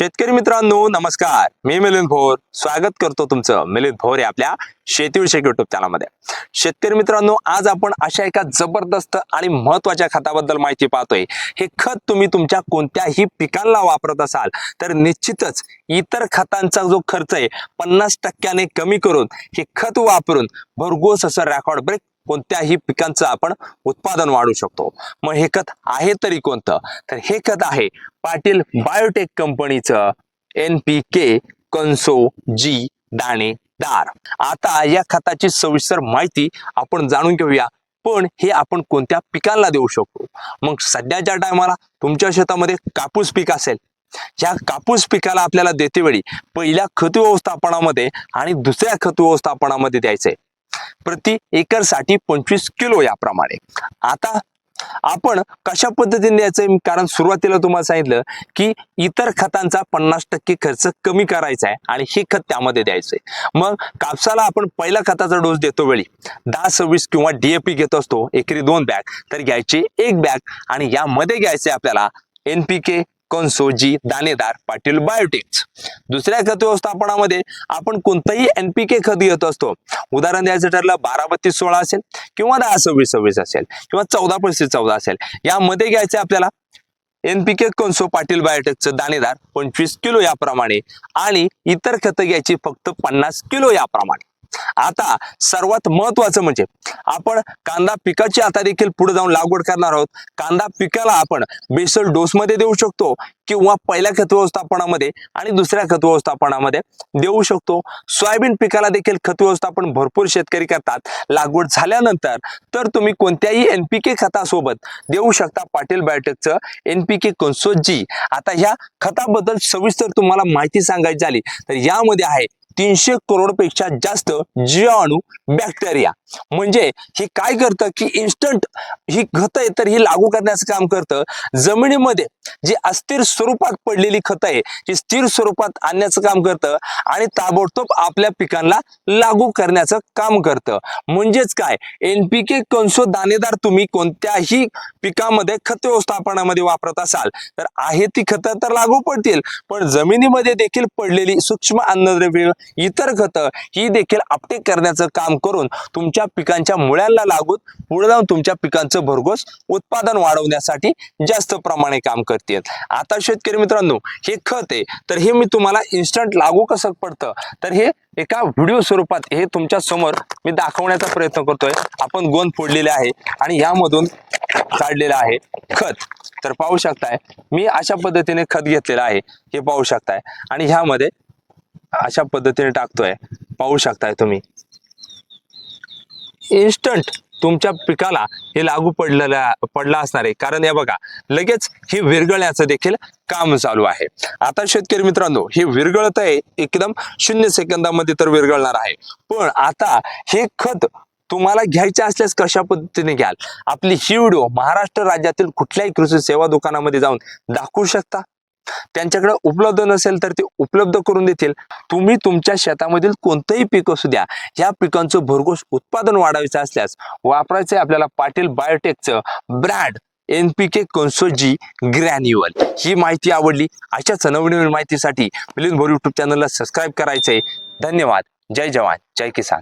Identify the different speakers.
Speaker 1: शेतकरी मित्रांनो नमस्कार. मी मिलिंद भोर. स्वागत करतो तुमचं मिलिंद भोर या आपल्या शेतीविषयक युट्यूब चॅनलमध्ये शेतकरी मित्रांनो आज आपण अशा एका जबरदस्त आणि महत्त्वाच्या खताबद्दल माहिती पाहतोय. हे खत तुम्ही तुमच्या कोणत्याही पिकांना वापरत असाल तर निश्चितच इतर खतांचा जो खर्च आहे पन्नास टक्क्याने कमी करून हे खत वापरून भरघोस असं रेकॉर्ड ब्रेक कोणत्याही पिकांचं आपण उत्पादन वाढवू शकतो. मग हे खत आहे तरी कोणतं? तर हे खत आहे पाटील बायोटेक कंपनीचं एन पी के कन्सो जी दाणेदार आता या खताची सविस्तर माहिती आपण जाणून घेऊया. पण हे आपण कोणत्या पिकांना देऊ शकतो? मग सध्याच्या टायमाला तुमच्या शेतामध्ये कापूस पीक असेल या कापूस पिकाला आपल्याला देते वेळी पहिल्या खत व्यवस्थापनामध्ये आणि दुसऱ्या खत व्यवस्थापनामध्ये द्यायचंय. प्रति एकरसाठी पंचवीस किलो याप्रमाणे. आता आपण कशा पद्धतीने याचं कारण सुरुवातीला तुम्हाला सांगितलं की इतर खतांचा पन्नास टक्के खर्च कमी करायचा आहे आणि हे खत त्यामध्ये द्यायचंय. मग कापसाला आपण पहिल्या खताचा डोस देतो वेळी. दहा सव्वीस किंवा डीएपी घेत असतो एकरी दोन बॅग तर घ्यायची एक बॅग आणि यामध्ये घ्यायचे आपल्याला एनपीके कन्सोजी दाणेदार पाटील बायोटेक्स. दुसऱ्या खत व्यवस्थापनामध्ये आपण कोणतंही एनपीके खत घेत असतो. उदाहरण द्यायचं ठरलं बारा बत्तीस सोळा असेल किंवा दहा सव्वीस सव्वीस असेल किंवा चौदा पस्तीस चौदा असेल. यामध्ये घ्यायचे आपल्याला एनपीके कन्सो पाटील बायोटेकचं दाणेदार पंचवीस किलो याप्रमाणे आणि इतर खतं घ्यायची फक्त पन्नास किलो याप्रमाणे. आता सर्वात महत्वाचं म्हणजे आपण कांदा पिकाची आता देखील पुढे जाऊन लागवड करणार आहोत. कांदा पिकाला आपण बेसल डोस मध्ये देऊ शकतो किंवा पहिल्या खत व्यवस्थापनामध्ये आणि दुसऱ्या खत व्यवस्थापनामध्ये देऊ शकतो. सोयाबीन पिकाला देखील खत व्यवस्थापन भरपूर शेतकरी करतात. लागवड झाल्यानंतर तर तुम्ही कोणत्याही एनपीके खतासोबत देऊ शकता पाटील बायोटेकचं एनपीके जी. आता ह्या खताबद्दल सविस्तर तुम्हाला माहिती सांगायची झाली तर यामध्ये आहे तीनशे करोडपेक्षा जास्त जीवाणू बॅक्टेरिया. म्हणजे हे काय करतं की इन्स्टंट ही खत आहे तर ही लागू करण्याचं काम करतं. जमिनीमध्ये जी अस्थिर स्वरूपात पडलेली खत आहे ही स्थिर स्वरूपात आणण्याचं काम करतं आणि ताबडतोब आपल्या पिकांना लागू करण्याचं काम करतं. म्हणजेच काय? एनपीके कंसो दाणेदार तुम्ही कोणत्याही पिकामध्ये खत व्यवस्थापनामध्ये वापरत असाल तर आहे ती खतं तर लागू पडतील पण जमिनीमध्ये देखील पडलेली सूक्ष्म अन्नद्रव्य इतर खतं ही देखील आपटे करण्याचं काम करून तुमच्या पिकांच्या मुळ्यांना लागून पुढे जाऊन तुमच्या पिकांचं भरघोस उत्पादन वाढवण्यासाठी जास्त प्रमाणे काम करतील आता शेतकरी मित्रांनो हे खत आहे तर हे मी तुम्हाला इन्स्टंट लागू कसं पडतं? तर हे एका व्हिडिओ स्वरूपात हे तुमच्यासमोर मी दाखवण्याचा प्रयत्न करतोय. आपण गोंद फोडलेले आहे आणि यामधून काढलेलं आहे खत. तर पाहू शकताय मी अशा पद्धतीने खत घेतलेलं आहे. हे पाहू शकताय. आणि ह्यामध्ये अशा पद्धतीने टाकतोय. पाहू शकताय तुम्ही. इन्स्टंट तुमच्या पिकाला हे लागू पडलेलं पडला असणार आहे. कारण या बघा लगेच हे विरगळण्याचं देखील काम चालू आहे. आता शेतकरी मित्रांनो हे विरगळत आहे एकदम शून्य सेकंदामध्ये तर विरगळणार आहे. पण आता हे खत तुम्हाला घ्यायचे असल्यास कशा पद्धतीने घ्याल? आपली ही व्हिडिओ महाराष्ट्र राज्यातील कुठल्याही कृषी सेवा दुकानामध्ये जाऊन दाखवू शकता? त्यांच्याकडे उपलब्ध नसेल तर ते उपलब्ध करून देतील. तुम्ही तुमच्या शेतामधील कोणतंही पीक असू द्या. या पिकांचं भरघोस उत्पादन वाढवायचं असल्यास वापरायचं आपल्याला पाटील बायोटेकचं ब्रँड एन पी के कन्सोजी ग्रॅन्युअल. ही माहिती आवडली अशाच नवनवीन माहितीसाठी मिलिंद भोर युट्यूब चॅनलला सबस्क्राईब करायचंय. धन्यवाद. जय जवान. जय किसान.